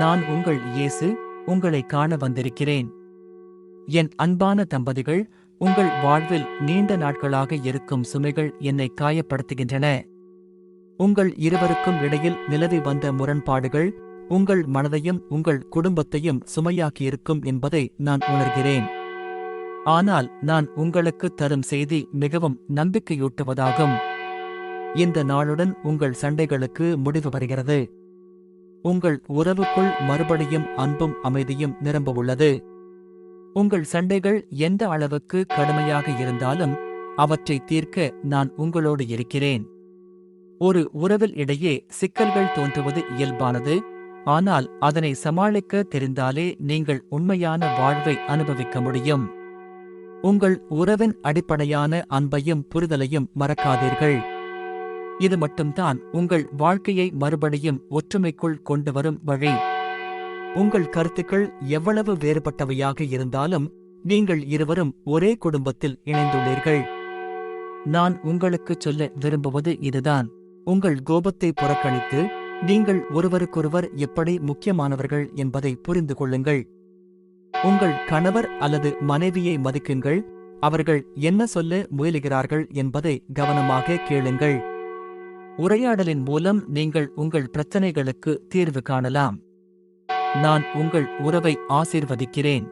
நான் உங்கள் இயேசு உங்களை காண வந்திருக்கிறேன். என் அன்பான தம்பதிகள் உங்கள் வாழ்வில் நீண்ட நாட்களாக இருக்கும் சுமைகள் என்னை காயப்படுத்துகின்றன. உங்கள் இருவருக்கும் இடையில் நிலவி வந்த முரண்பாடுகள் உங்கள் மனதையும் உங்கள் குடும்பத்தையும் சுமையாக்கியிருக்கும் என்பதை நான் உணர்கிறேன். ஆனால் நான் உங்களுக்கு தரும் செய்தி மிகவும் நம்பிக்கையூட்டுவதாகும். இந்த நாளுடன் உங்கள் சண்டைகளுக்கு முடிவு வருகிறது. உங்கள் உறவுக்குள் மறுபடியும் அன்பும் அமைதியும் நிரம்ப உள்ளது உங்கள் சண்டைகள் எந்த அளவுக்கு கடுமையாக இருந்தாலும் அவற்றை தீர்க்க நான் உங்களோடு இருக்கிறேன். ஒரு உறவில் இடையே சிக்கல்கள் தோன்றுவது இயல்பானது ஆனால் அதனை சமாளிக்க தெரிந்தாலே நீங்கள் உண்மையான வாழ்வை அனுபவிக்க முடியும். உங்கள் உறவின் அடிப்படையான அன்பையும் புரிதலையும் மறக்காதீர்கள். இது மட்டும்தான் உங்கள் வாழ்க்கையை மறுபடியும் ஒற்றுமைக்குள் கொண்டு வரும் வழி. உங்கள் கருத்துக்கள் எவ்வளவு வேறுபட்டவையாக இருந்தாலும் நீங்கள் இருவரும் ஒரே குடும்பத்தில் இணைந்துள்ளீர்கள். நான் உங்களுக்குச் சொல்ல விரும்புவது இதுதான். உங்கள் கோபத்தை புறக்கணித்து நீங்கள் ஒருவருக்கொருவர் எப்படி முக்கியமானவர்கள் என்பதை புரிந்து கொள்ளுங்கள். உங்கள் கணவர் அல்லது மனைவியை மதிக்குங்கள். அவர்கள் என்ன சொல்ல முயலுகிறார்கள் என்பதை கவனமாக கேளுங்கள். உரையாடலின் மூலம் நீங்கள் உங்கள் பிரச்சனைகளுக்கு தீர்வு காணலாம். நான் உங்கள் உறவை ஆசீர்வதிக்கிறேன்.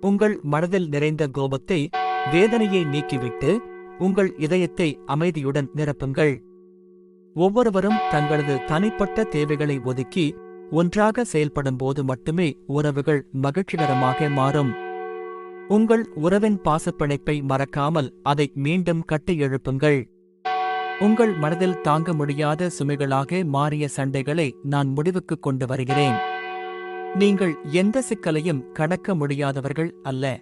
உங்கள் மனதில் நிறைந்த கோபத்தை வேதனையை நீக்கிவிட்டு உங்கள் இதயத்தை அமைதியுடன் நிரப்புங்கள். ஒவ்வொருவரும் தங்களது தனிப்பட்ட தேவைகளை ஒதுக்கி ஒன்றாக செயல்படும் போது மட்டுமே உறவுகள் மகிழ்ச்சிகரமாக மாறும். உங்கள் உறவின் பாசப்பிணைப்பை மறக்காமல் அதை மீண்டும் கட்டியெழுப்புங்கள் உங்கள் மனதில் தாங்க முடியாத சுமைகளாக மாறிய சண்டைகளை நான் முடிவுக்கு கொண்டு வருகிறேன். நீங்கள் எந்த சிக்கலையும் கடக்க முடியாதவர்கள் அல்ல.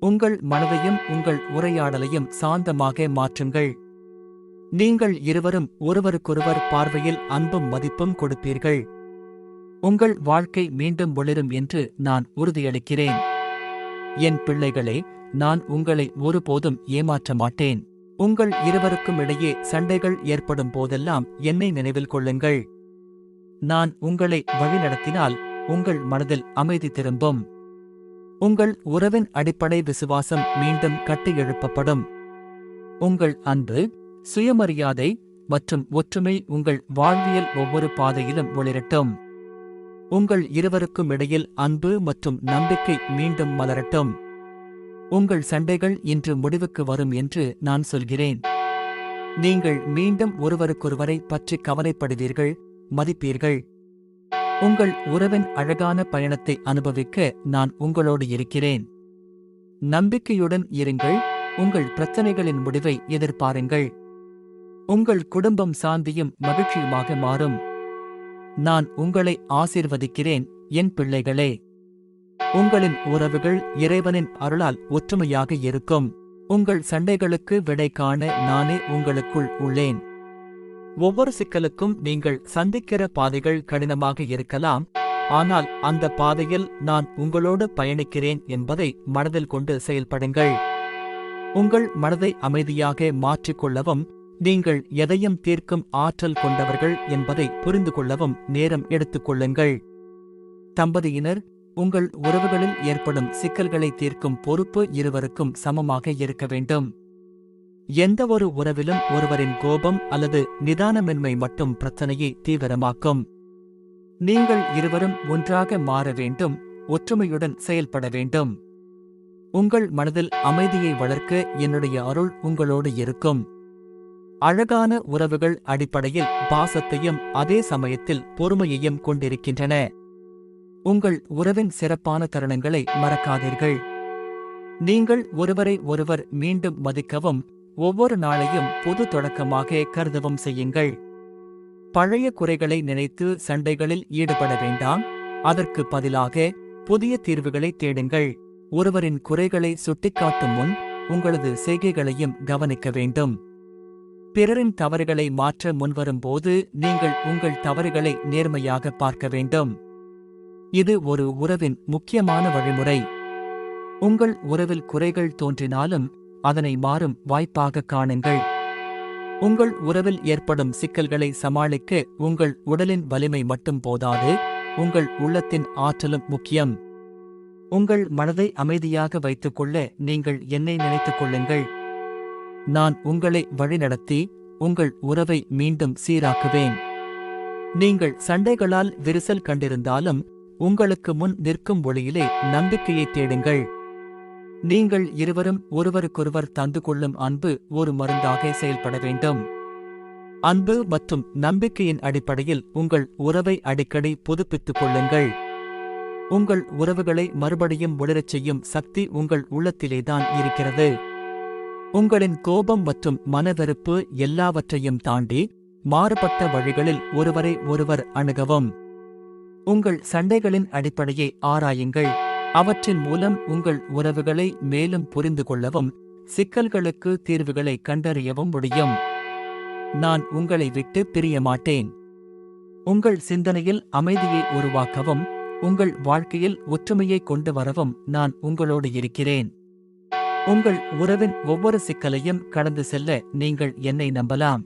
உங்கள் மனதையும் உங்கள் உரையாடலையும் சாந்தமாக மாற்றுங்கள். நீங்கள் இருவரும் ஒருவருக்கொருவர் பார்வையில் அன்பும் மதிப்பும் கொடுப்பீர்கள். உங்கள் வாழ்க்கை மீண்டும் ஒளிரும் என்று நான் உறுதியளிக்கிறேன். என் பிள்ளைகளே நான் உங்களை ஒருபோதும் ஏமாற்ற மாட்டேன். உங்கள் இருவருக்கும் இடையே சண்டைகள் ஏற்படும் போதெல்லாம் என்னை நினைவில் கொள்ளுங்கள். நான் உங்களை வழிநடத்தினால் உங்கள் மனதில் அமைதி திரும்பும். உங்கள் உறவின் அடிப்படை விசுவாசம் மீண்டும் கட்டியெழுப்பப்படும் உங்கள் அன்பு சுயமரியாதை மற்றும் ஒற்றுமை உங்கள் வாழ்வியல் ஒவ்வொரு பாதையிலும் ஒளிரட்டும். உங்கள் இருவருக்கும் இடையில் அன்பு மற்றும் நம்பிக்கை மீண்டும் மலரட்டும். உங்கள் சண்டைகள் இன்று முடிவுக்கு வரும் என்று நான் சொல்கிறேன். நீங்கள் மீண்டும் ஒருவருக்கொருவரை பற்றி கவலைப்படுவீர்கள் மதிப்பீர்கள். உங்கள் உறவின் அழகான பயணத்தை அனுபவிக்க நான் உங்களோடு இருக்கிறேன். நம்பிக்கையுடன் இருங்கள் உங்கள் பிரச்சனைகளின் முடிவை எதிர்பாருங்கள். உங்கள் குடும்பம் சாந்தியும் மகிழ்ச்சியுமாக மாறும். நான் உங்களை ஆசீர்வதிக்கிறேன் என் பிள்ளைகளே. உங்களின் உறவுகள் இறைவனின் அருளால் ஒற்றுமையாக இருக்கும். உங்கள் சண்டைகளுக்கு விடை காண நானே உங்களுக்குள் உள்ளேன். ஒவ்வொரு சிக்கலுக்கும் நீங்கள் சந்திக்கிற பாதைகள் கடினமாக இருக்கலாம். ஆனால் அந்த பாதையில் நான் உங்களோடு பயணிக்கிறேன் என்பதை மனதில் கொண்டு செயல்படுங்கள். உங்கள் மனதை அமைதியாக மாற்றிக்கொள்ளவும் நீங்கள் எதையும் தீர்க்கும் ஆற்றல் கொண்டவர்கள் என்பதை புரிந்து கொள்ளவும் நேரம் எடுத்துக்கொள்ளுங்கள் தம்பதியினர் உங்கள் உறவுகளில் ஏற்படும் சிக்கல்களை தீர்க்கும் பொறுப்பு இருவருக்கும் சமமாக இருக்க வேண்டும். எந்தவொரு உறவிலும் ஒருவரின் கோபம் அல்லது நிதானமின்மை மட்டும் பிரச்சனையை தீவிரமாக்கும். நீங்கள் இருவரும் ஒன்றாக மாற வேண்டும் ஒற்றுமையுடன் செயல்பட வேண்டும். உங்கள் மனதில் அமைதியை வளர்க்க என்னுடைய அருள் உங்களோடு இருக்கும். அழகான உறவுகள் அடிப்படையில் பாசத்தையும் அதே சமயத்தில் பொறுமையையும் கொண்டிருக்கின்றன. உங்கள் உறவின் சிறப்பான தருணங்களை மறக்காதீர்கள். நீங்கள் ஒருவரை ஒருவர் மீண்டும் மதிக்கவும் ஒவ்வொரு நாளையும் புது தொடக்கமாக கருதவும் செய்யுங்கள். பழைய குறைகளை நினைத்து சண்டைகளில் ஈடுபட வேண்டாம். அதற்கு பதிலாக புதிய தீர்வுகளை தேடுங்கள். ஒருவரின் குறைகளை சுட்டிக்காட்டும் முன் உங்களது செய்கைகளையும் கவனிக்க வேண்டும். பிறரின் தவறுகளை மாற்ற முன்வரும்போது நீங்கள் உங்கள் தவறுகளை நேர்மையாக பார்க்க வேண்டும். இது ஒரு உறவின் முக்கியமான வழிமுறை. உங்கள் உறவில் குறைகள் தோன்றினாலும் அதனை மாறும் வாய்ப்பாக காணுங்கள். உங்கள் உறவில் ஏற்படும் சிக்கல்களை சமாளிக்க உங்கள் உடலின் வலிமை மட்டும் போதாது உங்கள் உள்ளத்தின் ஆற்றலும் முக்கியம். உங்கள் மனதை அமைதியாக வைத்துக்கொள்ள நீங்கள் என்னை நினைத்துக் கொள்ளுங்கள். நான் உங்களை வழிநடத்தி உங்கள் உறவை மீண்டும் சீராக்குவேன். நீங்கள் சண்டைகளால் விரிசல் கண்டிருந்தாலும் உங்களுக்கு முன் நிற்கும் ஒளியிலே நம்பிக்கையை தேடுங்கள். நீங்கள் இருவரும் ஒருவருக்கொருவர் தந்து கொள்ளும் அன்பு ஒரு மருந்தாக செயல்பட வேண்டும். அன்பு மற்றும் நம்பிக்கையின் அடிப்படையில் உங்கள் உறவை அடிக்கடி புதுப்பித்துக் கொள்ளுங்கள். உங்கள் உறவுகளை மறுபடியும் ஒளிரச் செய்யும் சக்தி உங்கள் உள்ளத்திலேதான் இருக்கிறது. உங்களின் கோபம் மற்றும் மனவெறுப்பு எல்லாவற்றையும் தாண்டி மாறுபட்ட வழிகளில் ஒருவரை ஒருவர் அணுகவும். உங்கள் சண்டைகளின் அடிப்படையை ஆராயுங்கள். அவற்றின் மூலம் உங்கள் உறவுகளை மேலும் புரிந்து கொள்ளவும் சிக்கல்களுக்கு தீர்வுகளை கண்டறியவும் முடியும். நான் உங்களை விட்டு பிரிய மாட்டேன். உங்கள் சிந்தனையில் அமைதியை உருவாக்கவும் உங்கள் வாழ்க்கையில் ஒற்றுமையை கொண்டு வரவும் நான் உங்களோடு இருக்கிறேன். உங்கள் உறவின் ஒவ்வொரு சிக்கலையும் கடந்து செல்ல நீங்கள் என்னை நம்பலாம்.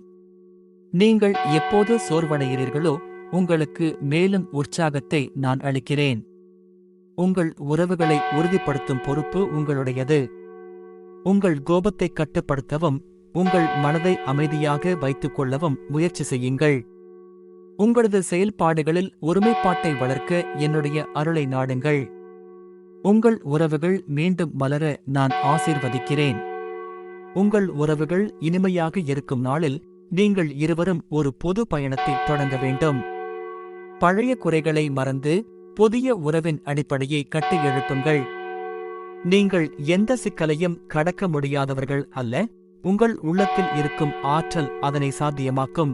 நீங்கள் எப்போது சோர்வடைகிறீர்களோ உங்களுக்கு மேலும் உற்சாகத்தை நான் அளிக்கிறேன். உங்கள் உறவுகளை உறுதிப்படுத்தும் பொறுப்பு உங்களுடையது. உங்கள் கோபத்தை கட்டுப்படுத்தவும் உங்கள் மனதை அமைதியாக வைத்துக் கொள்ளவும் முயற்சி செய்யுங்கள். உங்களது செயல்பாடுகளில் ஒருமைப்பாட்டை வளர்க்க என்னுடைய அருளை நாடுங்கள். உங்கள் உறவுகள் மீண்டும் மலர நான் ஆசீர்வதிக்கிறேன். உங்கள் உறவுகள் இனிமையாக இருக்கும் நாளில் நீங்கள் இருவரும் ஒரு பொது பயணத்தை தொடங்க வேண்டும். பழைய குறைகளை மறந்து புதிய உறவின் அடிப்படையை கட்டி எழுப்புங்கள். நீங்கள் எந்த சிக்கலையும் கடக்க முடியாதவர்கள் அல்ல. உங்கள் உள்ளத்தில் இருக்கும் ஆற்றல் அதனை சாத்தியமாக்கும்.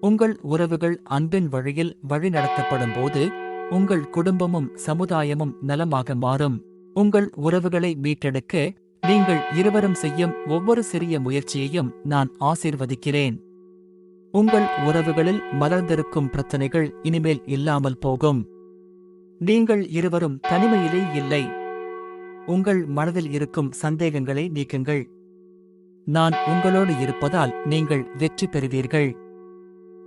உங்கள் உறவுகள் அன்பின் வழியில் வழிநடத்தப்படும் போது உங்கள் குடும்பமும் சமுதாயமும் நலமாக மாறும். உங்கள் உறவுகளை மீட்டெடுக்க நீங்கள் இருவரும் செய்யும் ஒவ்வொரு சிறிய முயற்சியையும் நான் ஆசிர்வதிக்கிறேன். உங்கள் உறவுகளில் மலர்ந்திருக்கும் பிரச்சனைகள் இனிமேல் இல்லாமல் போகும். நீங்கள் இருவரும் தனிமையிலே இல்லை. உங்கள் மனதில் இருக்கும் சந்தேகங்களை நீக்குங்கள். நான் உங்களோடு இருப்பதால் நீங்கள் வெற்றி பெறுவீர்கள்.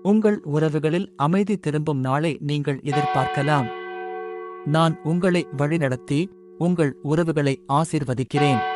உங்கள் உறவுகளில் அமைதி திரும்பும் நாளை நீங்கள் எதிர்பார்க்கலாம். நான் உங்களை வழிநடத்தி உங்கள் உறவுகளை ஆசிர்வதிக்கிறேன்.